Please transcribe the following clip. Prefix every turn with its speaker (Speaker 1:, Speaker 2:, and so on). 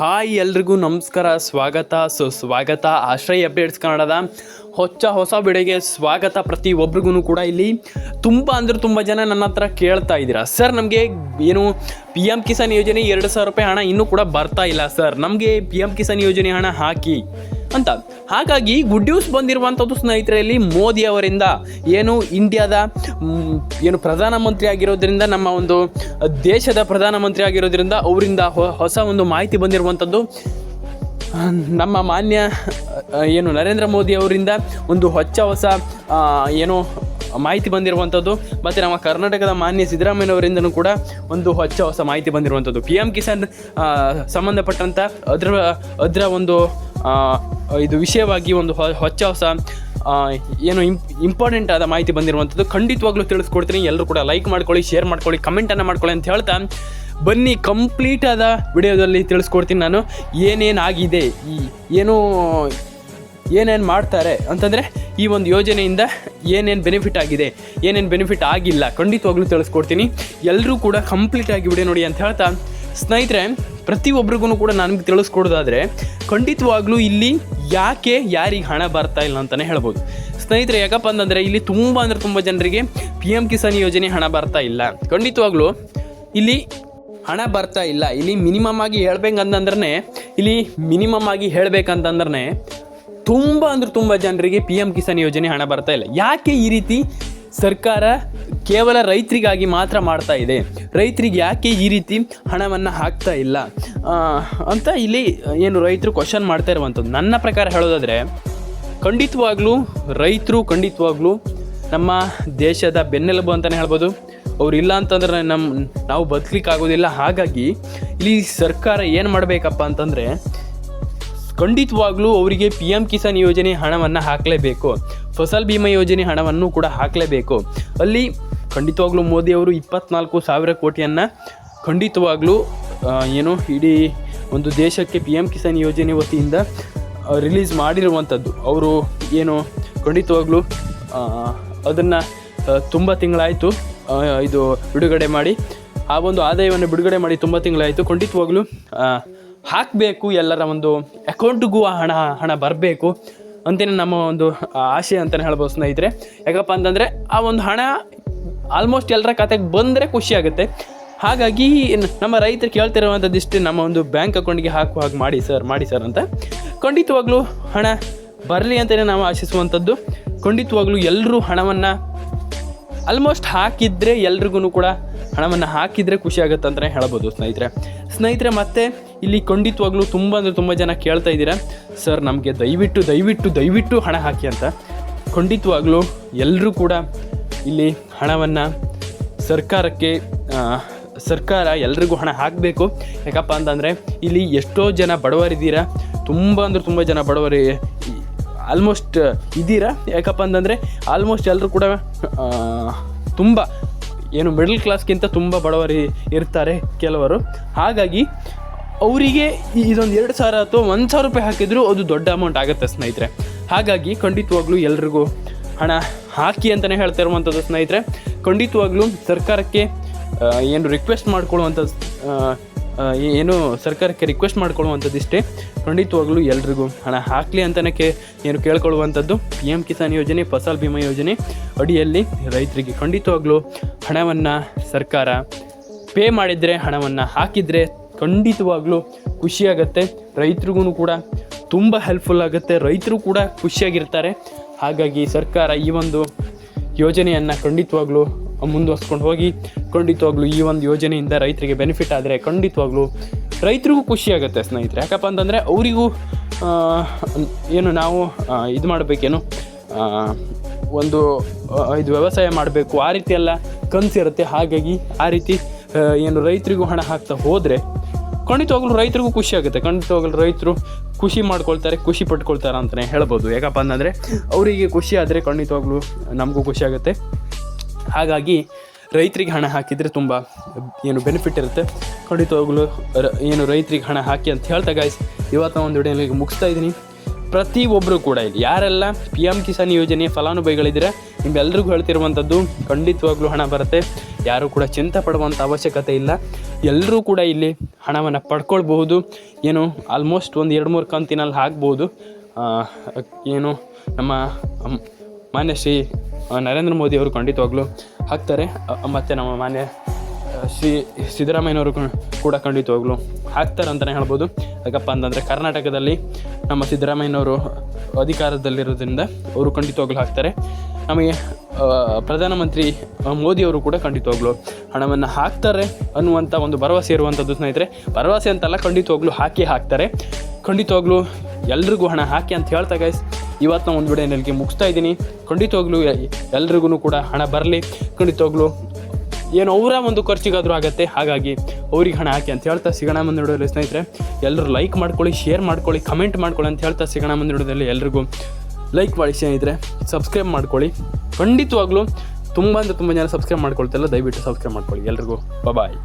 Speaker 1: Hi ಎಲ್ರಿಗೂ ನಮಸ್ಕಾರ, ಸ್ವಾಗತ. ಸೊ ಸ್ವಾಗತ ಆಶ್ರಯ ಅಪ್ಡೇಟ್ಸ್ ಕನ್ನಡದ. ಹೊಚ್ಚ ಹೊಸ ಬಿಡೆಗೆ ಸ್ವಾಗತ ಪ್ರತಿ ಒಬ್ರಿಗೂ ಕೂಡ ಇಲ್ಲಿ. ತುಂಬ ಅಂದರೆ ತುಂಬ ಜನ ನನ್ನ ಹತ್ರ ಕೇಳ್ತಾ ಇದ್ದೀರಾ. ಸರ್ ನಮಗೆ ಏನು ಪಿ ಎಂ ಕಿಸಾನ್ ಯೋಜನೆ ಎರಡು ಸಾವಿರ ರೂಪಾಯಿ ಹಣ ಇನ್ನೂ ಕೂಡ ಬರ್ತಾ ಇಲ್ಲ. ಸರ್ ನಮಗೆ ಪಿ ಎಂ ಕಿಸಾನ್ ಯೋಜನೆ ಹಣ ಹಾಕಿ. ಅಂತ. ಹಾಗಾಗಿ ಗುಡ್ ನ್ಯೂಸ್ ಬಂದಿರುವಂಥದ್ದು ಸ್ನೇಹಿತರಲ್ಲಿ ಮೋದಿ ಅವರಿಂದ ಏನು ಇಂಡಿಯಾದ ಏನು ಪ್ರಧಾನಮಂತ್ರಿ ಆಗಿರೋದ್ರಿಂದ, ನಮ್ಮ ಒಂದು ದೇಶದ ಪ್ರಧಾನಮಂತ್ರಿ ಆಗಿರೋದ್ರಿಂದ ಅವರಿಂದ ಹೊಸ ಒಂದು ಮಾಹಿತಿ ಬಂದಿರುವಂಥದ್ದು ನಮ್ಮ ಮಾನ್ಯ ಏನು ನರೇಂದ್ರ ಮೋದಿ ಅವರಿಂದ ಒಂದು ಹೊಚ್ಚ ಹೊಸ ಏನು ಮಾಹಿತಿ ಬಂದಿರುವಂಥದ್ದು ಮತ್ತು ನಮ್ಮ ಕರ್ನಾಟಕದ ಮಾನ್ಯ ಸಿದ್ದರಾಮಯ್ಯನವರಿಂದನೂ ಕೂಡ ಒಂದು ಹೊಚ್ಚ ಹೊಸ ಮಾಹಿತಿ ಬಂದಿರುವಂಥದ್ದು ಪಿ ಎಂ ಕಿಸಾನ್ ಸಂಬಂಧಪಟ್ಟಂಥ ಅದರ ಅದರ ಒಂದು ಇದು ವಿಷಯವಾಗಿ ಒಂದು ಹೊಚ್ಚ ಹೊಸ ಏನು ಇಂಪ್ ಇಂಪಾರ್ಟೆಂಟ್ ಆದ ಮಾಹಿತಿ ಬಂದಿರುವಂಥದ್ದು ಖಂಡಿತವಾಗ್ಲೂ ತಿಳಿಸ್ಕೊಡ್ತೀನಿ. ಎಲ್ಲರೂ ಕೂಡ ಲೈಕ್ ಮಾಡ್ಕೊಳ್ಳಿ ಶೇರ್ ಮಾಡ್ಕೊಳ್ಳಿ ಕಮೆಂಟನ್ನು ಮಾಡ್ಕೊಳ್ಳಿ ಅಂತ ಹೇಳ್ತಾ ಬನ್ನಿ. ಕಂಪ್ಲೀಟ್ ಆದ ವಿಡಿಯೋದಲ್ಲಿ ತಿಳಿಸ್ಕೊಡ್ತೀನಿ ನಾನು. ಏನೇನಾಗಿದೆ, ಈ, ಏನು, ಏನೇನು ಮಾಡ್ತಾರೆ ಅಂತಂದರೆ ಈ ಒಂದು ಯೋಜನೆಯಿಂದ ಏನೇನು ಬೆನಿಫಿಟ್ ಆಗಿದೆ, ಏನೇನು ಬೆನಿಫಿಟ್ ಆಗಿಲ್ಲ ಖಂಡಿತವಾಗ್ಲೂ ತಿಳಿಸ್ಕೊಡ್ತೀನಿ. ಎಲ್ಲರೂ ಕೂಡ ಕಂಪ್ಲೀಟ್ ಆಗಿ ವಿಡಿಯೋ ನೋಡಿ ಅಂತ ಹೇಳ್ತಾ ಸ್ನೇಹಿತರೆ ಪ್ರತಿಯೊಬ್ಬರಿಗೂ ಕೂಡ ನನಗೆ ತಿಳಿಸ್ಕೊಡೋದಾದರೆ, ಖಂಡಿತವಾಗ್ಲೂ ಇಲ್ಲಿ ಯಾಕೆ ಯಾರಿಗೆ ಹಣ ಬರ್ತಾ ಇಲ್ಲ ಅಂತಲೇ ಹೇಳ್ಬೋದು. ಸ್ನೇಹಿತರೆ, ಯಾಕಪ್ಪ ಅಂತಂದರೆ ಇಲ್ಲಿ ತುಂಬ ಅಂದರೆ ತುಂಬ ಜನರಿಗೆ ಪಿ ಎಂ ಕಿಸಾನ್ ಯೋಜನೆ ಹಣ ಬರ್ತಾ ಇಲ್ಲ. ಖಂಡಿತವಾಗ್ಲೂ ಇಲ್ಲಿ ಹಣ ಬರ್ತಾ ಇಲ್ಲ. ಇಲ್ಲಿ ಮಿನಿಮಮ್ ಆಗಿ ಹೇಳ್ಬೇಕಂತಂದ್ರೆ ಇಲ್ಲಿ ಮಿನಿಮಮ್ ಆಗಿ ಹೇಳ್ಬೇಕಂತಂದ್ರೆ ತುಂಬ ಅಂದ್ರೆ ತುಂಬ ಜನರಿಗೆ ಪಿ ಎಂ ಕಿಸಾನ್ ಯೋಜನೆ ಹಣ ಬರ್ತಾ ಇಲ್ಲ. ಯಾಕೆ ಈ ರೀತಿ ಸರ್ಕಾರ ಕೇವಲ ರೈತರಿಗಾಗಿ ಮಾತ್ರ ಮಾಡ್ತಾ ಇದೆ. ರೈತರಿಗೆ ಯಾಕೆ ಈ ರೀತಿ ಹಣವನ್ನು ಹಾಕ್ತಾ ಇಲ್ಲ? ಅಂತ ಇಲ್ಲಿ ಏನು ರೈತರು ಕ್ವಶನ್ ಮಾಡ್ತಾ ಇರುವಂಥದ್ದು. ನನ್ನ ಪ್ರಕಾರ ಹೇಳೋದಾದರೆ, ಖಂಡಿತವಾಗ್ಲೂ ರೈತರು ಖಂಡಿತವಾಗ್ಲೂ ನಮ್ಮ ದೇಶದ ಬೆನ್ನೆಲುಬು ಅಂತಲೇ ಹೇಳ್ಬೋದು. ಅವ್ರು ಇಲ್ಲ ಅಂತಂದ್ರೆ ನಮ್ಮ ನಾವು ಬದುಕಲಿಕ್ಕಾಗೋದಿಲ್ಲ. ಹಾಗಾಗಿ ಇಲ್ಲಿ ಸರ್ಕಾರ ಏನು ಮಾಡಬೇಕಪ್ಪ ಅಂತಂದರೆ, ಖಂಡಿತವಾಗ್ಲೂ ಅವರಿಗೆ ಪಿ ಎಂ ಕಿಸಾನ್ ಯೋಜನೆ ಹಣವನ್ನು ಹಾಕಲೇಬೇಕು. ಫಸಲ್ ಭೀಮಾ ಯೋಜನೆ ಹಣವನ್ನು ಕೂಡ ಹಾಕಲೇಬೇಕು. ಅಲ್ಲಿ ಖಂಡಿತವಾಗ್ಲೂ ಮೋದಿ ಅವರು ಇಪ್ಪತ್ನಾಲ್ಕು ಸಾವಿರ ಕೋಟಿಯನ್ನು ಖಂಡಿತವಾಗ್ಲೂ ಏನು ಇಡೀ ಒಂದು ದೇಶಕ್ಕೆ ಪಿ ಎಂ ಕಿಸಾನ್ ಯೋಜನೆ ವತಿಯಿಂದ ರಿಲೀಸ್ ಮಾಡಿರುವಂಥದ್ದು. ಅವರು ಏನು ಖಂಡಿತವಾಗ್ಲೂ ಅದನ್ನು ತುಂಬ ತಿಂಗಳಾಯಿತು ಇದು ಬಿಡುಗಡೆ ಮಾಡಿ. ಆ ಒಂದು ಆದಾಯವನ್ನು ಬಿಡುಗಡೆ ಮಾಡಿ ತುಂಬ ತಿಂಗಳಾಯಿತು. ಖಂಡಿತವಾಗ್ಲೂ ಹಾಕಬೇಕು ಎಲ್ಲರ ಒಂದು ಅಕೌಂಟಿಗೂ ಆ ಹಣ ಹಣ ಬರಬೇಕು ಅಂತಲೇ ನಮ್ಮ ಒಂದು ಆಶೆ ಅಂತಲೇ ಹೇಳ್ಬೋದು ಸ್ನೇಹಿತರೆ. ಯಾಕಪ್ಪ ಅಂತಂದರೆ ಆ ಒಂದು ಹಣ ಆಲ್ಮೋಸ್ಟ್ ಎಲ್ಲರ ಖಾತೆಗೆ ಬಂದರೆ ಖುಷಿ ಆಗುತ್ತೆ. ಹಾಗಾಗಿ ನಮ್ಮ ರೈತರು ಕೇಳ್ತಿರುವಂಥದ್ದಿಷ್ಟು ನಮ್ಮ ಒಂದು ಬ್ಯಾಂಕ್ ಅಕೌಂಟ್ಗೆ ಹಾಕುವ ಹಾಗೆ ಮಾಡಿ ಸರ್ ಮಾಡಿ ಸರ್ ಅಂತ. ಖಂಡಿತವಾಗ್ಲೂ ಹಣ ಬರಲಿ ಅಂತಲೇ ನಾವು ಆಶಿಸುವಂಥದ್ದು. ಖಂಡಿತವಾಗ್ಲೂ ಎಲ್ಲರೂ ಹಣವನ್ನು ಆಲ್ಮೋಸ್ಟ್ ಹಾಕಿದರೆ ಎಲ್ರಿಗೂ ಕೂಡ ಹಣವನ್ನು ಹಾಕಿದರೆ ಖುಷಿ ಆಗುತ್ತೆ ಅಂತಲೇ ಹೇಳ್ಬೋದು ಸ್ನೇಹಿತರೆ. ಸ್ನೇಹಿತರೆ, ಮತ್ತೆ ಇಲ್ಲಿ ಖಂಡಿತವಾಗ್ಲೂ ತುಂಬ ಅಂದರೆ ತುಂಬ ಜನ ಕೇಳ್ತಾ ಇದ್ದೀರಾ, ಸರ್, ನಮಗೆ ದಯವಿಟ್ಟು ದಯವಿಟ್ಟು ದಯವಿಟ್ಟು ಹಣ ಹಾಕಿ ಅಂತ. ಖಂಡಿತವಾಗ್ಲೂ ಎಲ್ಲರೂ ಕೂಡ ಇಲ್ಲಿ ಹಣವನ್ನು ಸರ್ಕಾರಕ್ಕೆ ಸರ್ಕಾರ ಎಲ್ರಿಗೂ ಹಣ ಹಾಕಬೇಕು. ಯಾಕಪ್ಪ ಅಂತಂದರೆ ಇಲ್ಲಿ ಎಷ್ಟೋ ಜನ ಬಡವರಿದ್ದೀರಾ ತುಂಬ ಅಂದರೆ ತುಂಬ ಜನ ಬಡವರಿ ಆಲ್ಮೋಸ್ಟ್ ಇದ್ದೀರಾ? ಯಾಕಪ್ಪ ಅಂತಂದರೆ ಆಲ್ಮೋಸ್ಟ್ ಎಲ್ಲರೂ ಕೂಡ ತುಂಬ, ಏನು ಮಿಡಲ್ ಕ್ಲಾಸ್ಗಿಂತ ತುಂಬ ಬಡವರಿ ಇರ್ತಾರೆ ಕೆಲವರು. ಹಾಗಾಗಿ ಅವರಿಗೆ ಇದೊಂದು ಎರಡು ಸಾವಿರ ಅಥವಾ ಒಂದು ಸಾವಿರ ರೂಪಾಯಿ ಹಾಕಿದರೂ ಅದು ದೊಡ್ಡ ಅಮೌಂಟ್ ಆಗುತ್ತೆ ಸ್ನೇಹಿತರೆ. ಹಾಗಾಗಿ ಖಂಡಿತವಾಗ್ಲೂ ಎಲ್ರಿಗೂ ಹಣ ಹಾಕಿ ಅಂತಲೇ ಹೇಳ್ತಾ ಇರುವಂಥದ್ದು ಸ್ನೇಹಿತರೆ. ಖಂಡಿತವಾಗ್ಲೂ ಸರ್ಕಾರಕ್ಕೆ ಏನು ರಿಕ್ವೆಸ್ಟ್ ಆ, ಏನು ಸರ್ಕಾರಕ್ಕೆ ರಿಕ್ವೆಸ್ಟ್ ಮಾಡ್ಕೊಳ್ಳುವಂಥದ್ದು ಇಷ್ಟೇ ಖಂಡಿತವಾಗ್ಲೂ ಎಲ್ರಿಗೂ ಹಣ ಹಾಕಲಿ ಅಂತಲೇ ಕೇ ಏನು ಕೇಳ್ಕೊಳ್ಳುವಂಥದ್ದು ಪಿ ಎಂ ಕಿಸಾನ್ ಯೋಜನೆ ಫಸಲ್ ಬಿಮಾ ಯೋಜನೆ ಅಡಿಯಲ್ಲಿ ರೈತರಿಗೆ ಖಂಡಿತವಾಗ್ಲೂ ಹಣವನ್ನು ಸರ್ಕಾರ ಪೇ ಮಾಡಿದರೆ ಹಣವನ್ನು ಹಾಕಿದರೆ ಖಂಡಿತವಾಗ್ಲೂ ಖುಷಿಯಾಗತ್ತೆ. ರೈತರಿಗೂ ಕೂಡ ತುಂಬ ಹೆಲ್ಪ್ಫುಲ್ ಆಗುತ್ತೆ. ರೈತರು ಕೂಡ ಖುಷಿಯಾಗಿರ್ತಾರೆ. ಹಾಗಾಗಿ ಸರ್ಕಾರ ಈ ಒಂದು ಯೋಜನೆಯನ್ನು ಖಂಡಿತವಾಗ್ಲೂ ಮುಂದುವರ್ಸ್ಕೊಂಡು ಹೋಗಿ, ಖಂಡಿತವಾಗ್ಲೂ ಈ ಒಂದು ಯೋಜನೆಯಿಂದ ರೈತರಿಗೆ ಬೆನಿಫಿಟ್ ಆದರೆ ಖಂಡಿತವಾಗ್ಲೂ ರೈತರಿಗೂ ಖುಷಿಯಾಗುತ್ತೆ ಸ್ನೇಹಿತರೆ. ಯಾಕಪ್ಪ ಅಂತಂದರೆ ಅವರಿಗೂ ಏನು ನಾವು ಇದು ಮಾಡಬೇಕೇನು? ಒಂದು ಇದು ವ್ಯವಸಾಯ ಮಾಡಬೇಕು, ಆ ರೀತಿ ಎಲ್ಲ ಕನಸಿರುತ್ತೆ ಹಾಗಾಗಿ ಆ ರೀತಿ ಏನು ರೈತರಿಗೂ ಹಣ ಹಾಕ್ತಾ ಹೋದರೆ ಖಂಡಿತವಾಗ್ಲೂ ರೈತರಿಗೂ ಖುಷಿ ಆಗುತ್ತೆ. ಖಂಡಿತವಾಗ್ಲು ರೈತರು ಖುಷಿ ಮಾಡ್ಕೊಳ್ತಾರೆ, ಖುಷಿ ಪಟ್ಕೊಳ್ತಾರೆ ಅಂತಲೇ ಹೇಳ್ಬೋದು. ಯಾಕಪ್ಪ ಅಂತಂದರೆ ಅವರಿಗೆ ಖುಷಿ ಆದರೆ ಖಂಡಿತವಾಗ್ಲೂ ನಮಗೂ ಖುಷಿ ಆಗುತ್ತೆ. ಹಾಗಾಗಿ ರೈತರಿಗೆ ಹಣ ಹಾಕಿದರೆ ತುಂಬ ಏನು ಬೆನಿಫಿಟ್ ಇರುತ್ತೆ. ಖಂಡಿತವಾಗ್ಲು ರ- ಏನು ರೈತರಿಗೆ ಹಣ ಹಾಕಿ ಅಂತ ಹೇಳ್ತಾ ಗಾಯ್ಸ್ ಇವತ್ತು ಒಂದು ವಿಡಿಯೋಲಿಗೆ ಮುಗಿಸ್ತಾ ಇದ್ದೀನಿ. ಪ್ರತಿಯೊಬ್ಬರು ಕೂಡ ಇಲ್ಲಿ, ಯಾರೆಲ್ಲ ಪಿ ಎಂ ಕಿಸಾನ್ ಯೋಜನೆಯ ಫಲಾನುಭವಿಗಳಿದ್ದೀರಾ ನಿಮ್ಗೆಲ್ಲರಿಗೂ ಹೇಳ್ತಿರುವಂಥದ್ದು ಖಂಡಿತವಾಗ್ಲೂ ಹಣ ಬರುತ್ತೆ. ಯಾರೂ ಕೂಡ ಚಿಂತೆ ಪಡುವಂಥ ಅವಶ್ಯಕತೆ ಇಲ್ಲ. ಎಲ್ಲರೂ ಕೂಡ ಇಲ್ಲಿ ಹಣವನ್ನು ಪಡ್ಕೊಳ್ಬಹುದು. ಏನು ಆಲ್ಮೋಸ್ಟ್ ಒಂದು ಎರಡು ಮೂರು ಕಂತಿನಲ್ಲಿ ಹಾಕ್ಬೋದು. ಏನು, ನಮ್ಮ ಮಾನ್ಯ ಶ್ರೀ ನರೇಂದ್ರ ಮೋದಿ ಅವರು ಖಂಡಿತವಾಗ್ಲೂ ಹಾಕ್ತಾರೆ. ಮತ್ತು ನಮ್ಮ ಮಾನ್ಯ ಶ್ರೀ ಸಿದ್ದರಾಮಯ್ಯನವರು ಕೂಡ ಖಂಡಿತವಾಗ್ಲು ಹಾಕ್ತಾರೆ ಅಂತಲೇ ಹೇಳ್ಬೋದು. ಯಾಕಪ್ಪ ಅಂತಂದರೆ ಕರ್ನಾಟಕದಲ್ಲಿ ನಮ್ಮ ಸಿದ್ದರಾಮಯ್ಯನವರು ಅಧಿಕಾರದಲ್ಲಿರೋದ್ರಿಂದ ಅವರು ಖಂಡಿತವಾಗ್ಲೂ ಹಾಕ್ತಾರೆ. ನಮಗೆ ಪ್ರಧಾನಮಂತ್ರಿ ಮೋದಿಯವರು ಕೂಡ ಖಂಡಿತವಾಗ್ಲೂ ಹಣವನ್ನು ಹಾಕ್ತಾರೆ ಅನ್ನುವಂಥ ಒಂದು ಭರವಸೆ ಇರುವಂಥದ್ದು ಸ್ನೇಹಿತರೆ. ಭರವಸೆ ಅಂತಲ್ಲ ಖಂಡಿತವಾಗ್ಲೂ ಹಾಕಿ ಹಾಕ್ತಾರೆ. ಖಂಡಿತವಾಗ್ಲೂ ಎಲ್ರಿಗೂ ಹಣ ಹಾಕಿ ಅಂತ ಹೇಳ್ತಾ ಗೈಸ್ ಇವತ್ತು ಒಂದು ವಿಡಿಯೋ ನೆಲಕ್ಕೆ ಮುಗಿಸ್ತಾ ಇದ್ದೀನಿ. ಖಂಡಿತವಾಗ್ಲೂ ಎಲ್ರಿಗೂ ಕೂಡ ಹಣ ಬರಲಿ. ಖಂಡಿತವಾಗ್ಲೂ ಏನು ಅವರ ಒಂದು ಖರ್ಚಿಗಾದರೂ ಆಗುತ್ತೆ. ಹಾಗಾಗಿ ಅವ್ರಿಗೆ ಹಣ ಹಾಕಿ ಅಂತ ಹೇಳ್ತಾ ಸಿಗೋಣ ಮುಂದೆ ನೋಡೋದ್ರಲ್ಲಿ ಸ್ನೇಹಿತರೆ. ಎಲ್ಲರೂ ಲೈಕ್ ಮಾಡ್ಕೊಳ್ಳಿ ಶೇರ್ ಮಾಡ್ಕೊಳ್ಳಿ ಕಮೆಂಟ್ ಮಾಡ್ಕೊಳ್ಳಿ ಅಂತ ಹೇಳ್ತಾ ಸಿಗೋಣ ಮುಂದೆ ವಿಡಿಯೋದಲ್ಲಿ ಎಲ್ರಿಗೂ. ಲೈಕ್ ಮಾಡಿ ಸ್ನೇಹಿತರೆ ಸಬ್ಸ್ಕ್ರೈಬ್ ಮಾಡ್ಕೊಳ್ಳಿ. ಖಂಡಿತವಾಗ್ಲೂ ತುಂಬ ಅಂದರೆ ತುಂಬ ಜನ ಸಬ್ಸ್ಕ್ರೈಬ್ ಮಾಡ್ಕೊಳ್ತಿಲ್ಲ ದಯವಿಟ್ಟು ಸಬ್ಸ್ಕ್ರೈಬ್ ಮಾಡ್ಕೊಳ್ಳಿ. ಎಲ್ರಿಗೂ ಬಾಯ್